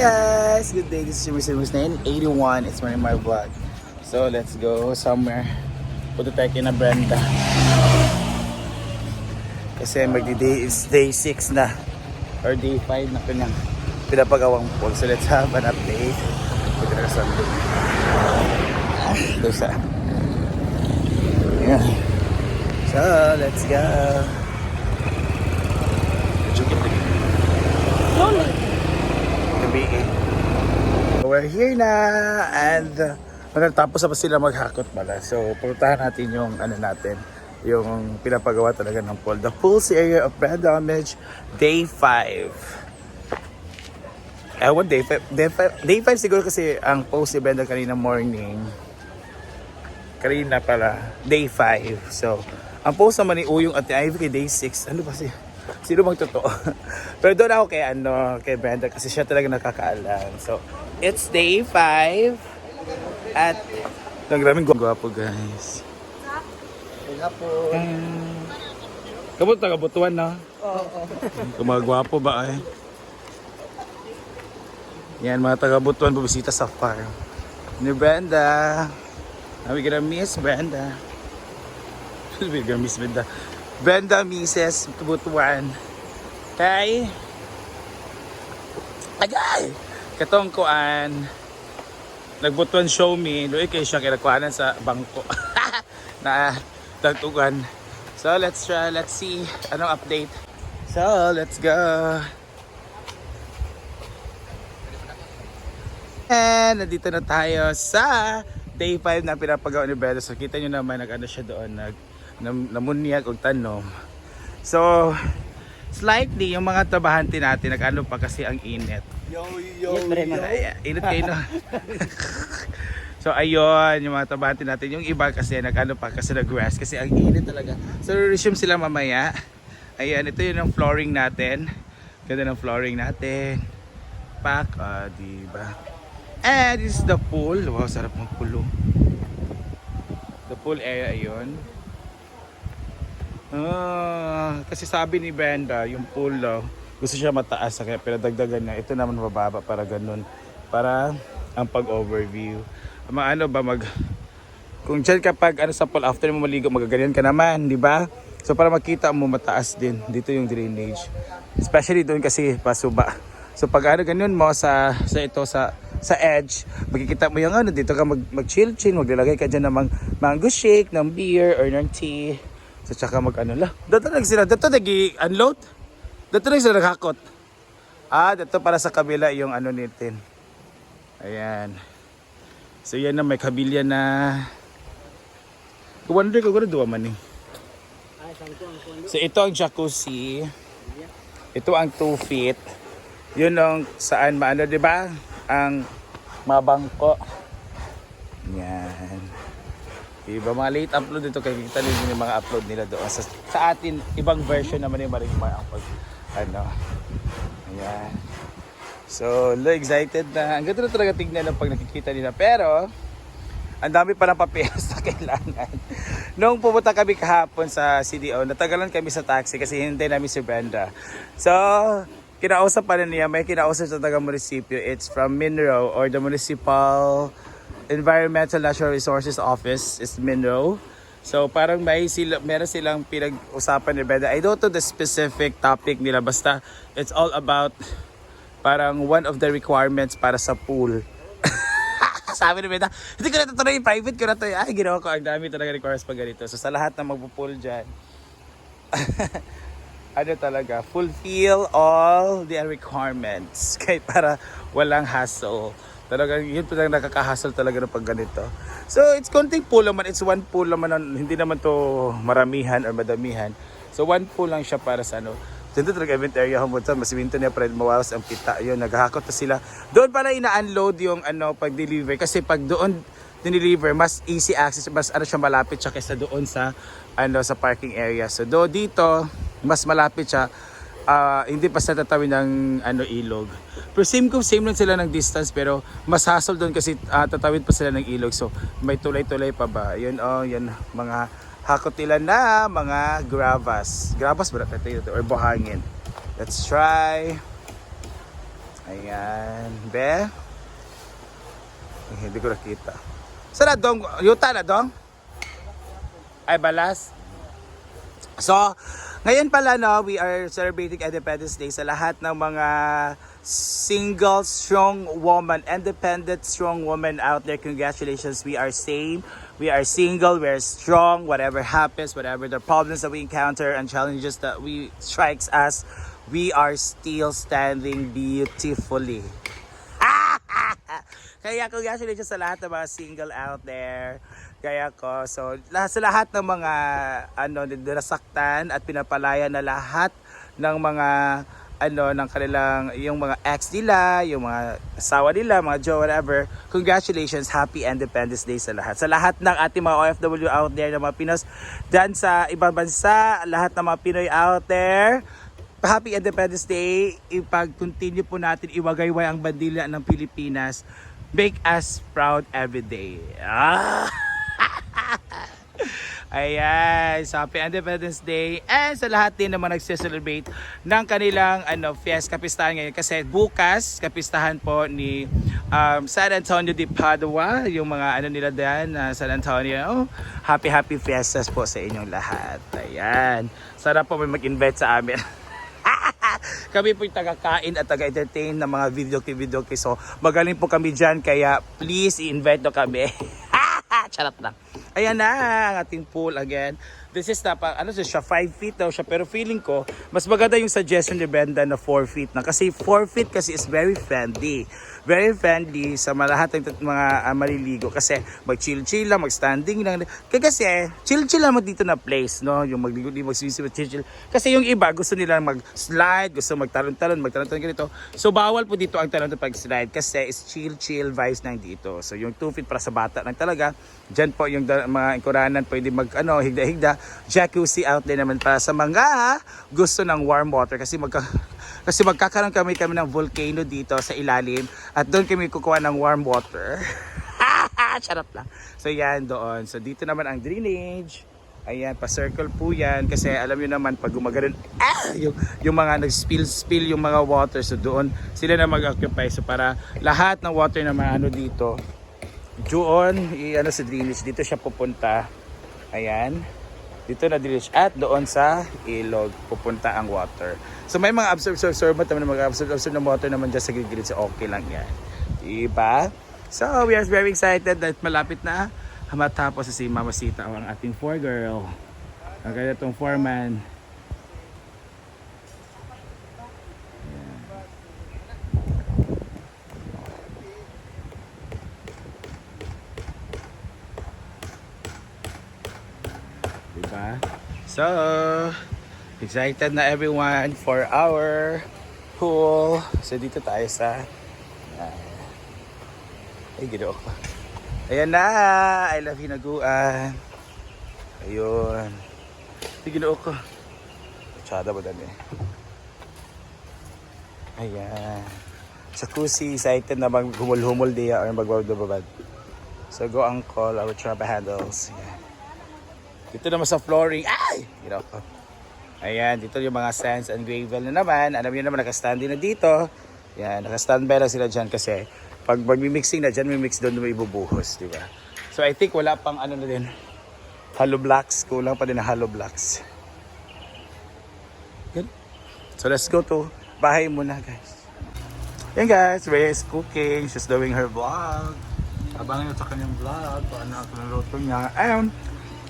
Guys, good day. This is Mr. Musnain, 81. It's my my vlog. So, let's go somewhere. Punta tayo kina Brenda. Kasi magdi-day is day 6 na. Or day 5 na kanyang pinapagawang pool. So, let's have an update. Punta na sa doon. Doon sa... Yeah. So, let's go. Jukit lagi. Gabi eh. We're here na and uh, tapos na sila maghakot pala. So puntahan natin yung ano natin, yung pinapagawa talaga ng pool. The pool's area of Brand Damage, day 5. Ewan, day 5. Day 5, day 5 siguro kasi ang post ni Brenda kanina morning. Kanina pala, day 5. So, ang post naman ni Uyong at ni Ivy kay day 6. Ano ba siya? Sino bang totoo? Pero doon ako kay, ano, kay Brenda kasi siya talaga nakakaalam. So, it's day 5. At, ang graming gwapo guys. Um, kabut na kabutuan na. Oo. Kumagwapo ba ay? Yan, mga taga-butuan bubisita sa farm. Ni Brenda. We gonna miss Brenda. We gonna miss Brenda. Brenda Mrs. Kabutuan. Kay Agay! Katong kuan nagbutuan show me, doon kay siya kinakuhanan sa bangko na tagtugan. So let's try, let's see anong update. So let's go. And nandito na tayo sa day 5 na pinapagawa ni Bella. So kita nyo naman nag ano siya doon, nag nam, namunyag og tanom. So slightly yung mga trabahante natin nag-ano pa kasi ang init. Yo, yo, Ay, init kayo no. so ayun, yung mga trabahante natin, yung iba kasi nag-ano pa kasi nag-rest kasi ang init talaga. So resume sila mamaya. Ayan, ito yun ang flooring natin. Ganda ng flooring natin. Pack, ah, di ba? And this is the pool. Wow, sarap ng pool. oh. The pool area ayun. Ah, kasi sabi ni Brenda, yung pool daw, gusto siya mataas kaya pinadagdagan niya. Ito naman mababa para ganun. Para ang pag-overview. Mga ano ba mag kung dyan kapag ano sa pool after mo maligo magaganyan ka naman, di ba? So para makita mo mataas din dito yung drainage. Especially doon kasi pasuba. So pag ano ganun mo sa sa ito sa sa edge, makikita mo yung ano dito ka mag, mag chill chill, maglalagay ka diyan ng mang- mango shake, ng beer or ng tea. So tsaka mag ano la. Dito nag sila, dito nagi unload. Dito nag sila naghakot. Ah, dito para sa kabila yung ano nitin. Ayan. So yan na may kabilya na Kuwonder ko kung duwa man eh. So ito ang jacuzzi. Ito ang 2 feet. Yun ang saan maano, di ba? Ang mabangko. Yan. Diba mga late upload dito kay kita din yung mga upload nila doon. Sa, sa atin, ibang version naman yung marimar ang pag ano. Ayan. So, lo excited na. Ang ganda na talaga tignan ng pag nakikita nila. Pero, ang dami pa ng papeles na kailangan. Noong pumunta kami kahapon sa CDO, natagalan kami sa taxi kasi hintay namin si Brenda. So, kinausap pa rin niya, may kinausap sa taga munisipyo. It's from Minro or the Municipal Environmental Natural Resources Office is Minro. So parang may sila, meron silang pinag-usapan ni Brenda. I don't know the specific topic nila. Basta it's all about parang one of the requirements para sa pool. Sabi ni Beda, hindi ko na tuloy, private ko na ito. Ay, ginawa ko, ang dami talaga requires pag ganito. So sa lahat na magpo-pool dyan, ano talaga, fulfill all the requirements. Kahit para walang hassle. Talagang yun pa lang nakaka-hassle talaga ng pag ganito. So it's konting pool naman, it's one pool naman, hindi naman to maramihan or madamihan. So one pool lang siya para sa ano, dito talaga event area humod sa masiminto niya para mawaras ang kita yun naghahakot na sila. Doon pala ina-unload yung ano pag deliver kasi pag doon dineliver mas easy access mas ano siya malapit siya kaysa doon sa ano sa parking area. So do dito mas malapit siya ah, hindi pa sa tatawid ng ano ilog pero same kung same lang sila ng distance pero mas hassle doon kasi ah, tatawid pa sila ng ilog so may tulay-tulay pa ba yun oh yan mga hakot nila na mga gravas. Gravas ba natin? Or buhangin. Let's try. Ayan. Be? Eh, hindi ko nakita. Saan na dong? Yuta na dong? Ay, balas? So, ngayon pala no, we are celebrating Independence Day sa lahat ng mga single strong woman, independent strong woman out there. Congratulations, we are same. We are single, we are strong, whatever happens, whatever the problems that we encounter and challenges that we strikes us, we are still standing beautifully. Kaya congratulations sa lahat ng mga single out there. Kaya ko, so lahat, sa lahat ng mga ano, nasaktan at pinapalaya na lahat ng mga ano ng kanilang yung mga ex nila, yung mga asawa nila, mga jowa, whatever. Congratulations, happy Independence Day sa lahat. Sa lahat ng ating mga OFW out there, ng mga Pinos dyan sa ibang bansa, lahat ng mga Pinoy out there, Happy Independence Day. Ipag-continue po natin iwagayway ang bandila ng Pilipinas. Make us proud every day. Ah! Ayan, so happy Independence Day. And sa lahat din naman nagse-celebrate ng kanilang ano, fiesta kapistahan ngayon. Kasi bukas kapistahan po ni um, San Antonio de Padua yung mga ano nila dyan na San Antonio. Oh, happy happy fiestas po sa inyong lahat. Ayan. Sana po may mag-invite sa amin kami po yung taga-kain at taga-entertain ng mga video kay video kay so magaling po kami dyan kaya please i-invite nyo kami. Charot lang. Ayan na ang ating pool again this is na pa, ano siya 5 feet daw siya pero feeling ko mas maganda yung suggestion ni Brenda na 4 feet na. Kasi 4 feet kasi is very friendly. Very friendly sa lahat ng mga ah, maliligo. Kasi mag chill chill lang. Mag standing lang kasi chill chill lang dito na place no? Yung magligo di magsisi chill chill kasi yung iba gusto nila mag slide gusto magtalon-talon magtalon-talon ganito. So bawal po dito ang talon pag slide kasi is chill chill vibes lang dito. So yung 2 feet para sa bata lang talaga. Diyan po yung mga ikuranan pwede mag ano higda-higda jacuzzi out din naman para sa mga gusto ng warm water kasi magka kasi magkakaroon kami kami ng volcano dito sa ilalim at doon kami kukuha ng warm water. Charot lang. So yan doon. So dito naman ang drainage. Ayan, pa-circle po yan kasi alam niyo naman pag gumagano'n ah, yung, yung mga nag-spill spill yung mga water so doon sila na mag-occupy so para lahat ng water na maano dito doon i ano sa drainage dito siya pupunta ayan dito na drainage at doon sa ilog pupunta ang water. So may mga absorb absorb absorb naman mga absorb ng water naman dyan sa gilid so okay lang yan. Diba? So we are very excited that malapit na matapos si Mama Sita ang ating four girl. Ang kaya itong foreman Diba? So, excited na everyone for our pool. So, dito tayo sa... Ay, ginoo ko. Ayan na! I love hinaguan. Ayun. Ay, ginoo ko. Tsada ba dami? Ayan. Sa kusi, excited na bang humul-humul diya or magbabad So, go ang call our trap handles. Ayan. Dito naman sa flooring. Ay! Hirap ko. Ayan, dito yung mga sands and gravel na naman. Alam niyo naman, nakastandi na dito. Yan, nakastandby lang sila dyan kasi pag magmi-mixing na dyan, may mix doon may ibubuhos, di ba? So I think wala pang ano na din, hollow blocks. Kulang pa din na hollow blocks. Good. So let's go to bahay muna, guys. Yan guys, Rhea is cooking. She's doing her vlog. Abangan nyo sa kanyang vlog. Paano ako naluto niya. Ayun.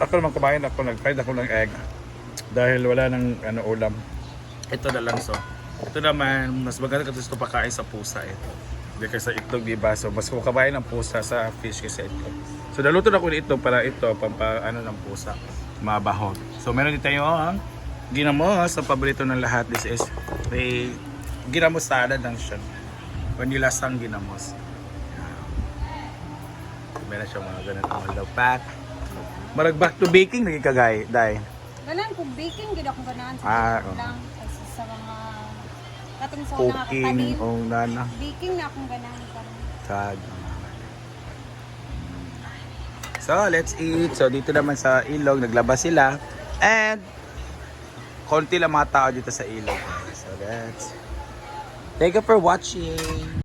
Ako naman kumain ako. Nag-fried ako ng egg. Dahil wala ng ano, ulam. Ito na lang so. Ito naman, mas maganda kasi ito pakain sa pusa ito. Hindi kasi sa itlog, di ba? So, mas kukabayan ng pusa sa fish kasi itlog. So, naluto na ko ng itlog para ito, pampa, ano ng pusa, mabaho. So, meron din tayo ang ginamos, ang paborito ng lahat. This is a ginamos salad lang siya. Vanilla sang ginamos. Meron siya mga ganitong malaw pack. Marag back to baking, naging kagay, dahil. Ganan kung baking gid akong ganahan sa Ah, lang kasi sa mga katong sa Cooking, o nana. Baking na akong ganahan karon. Sad. So, let's eat. So, dito naman sa ilog, naglabas sila. And, konti lang mga tao dito sa ilog. So, let's Thank you for watching.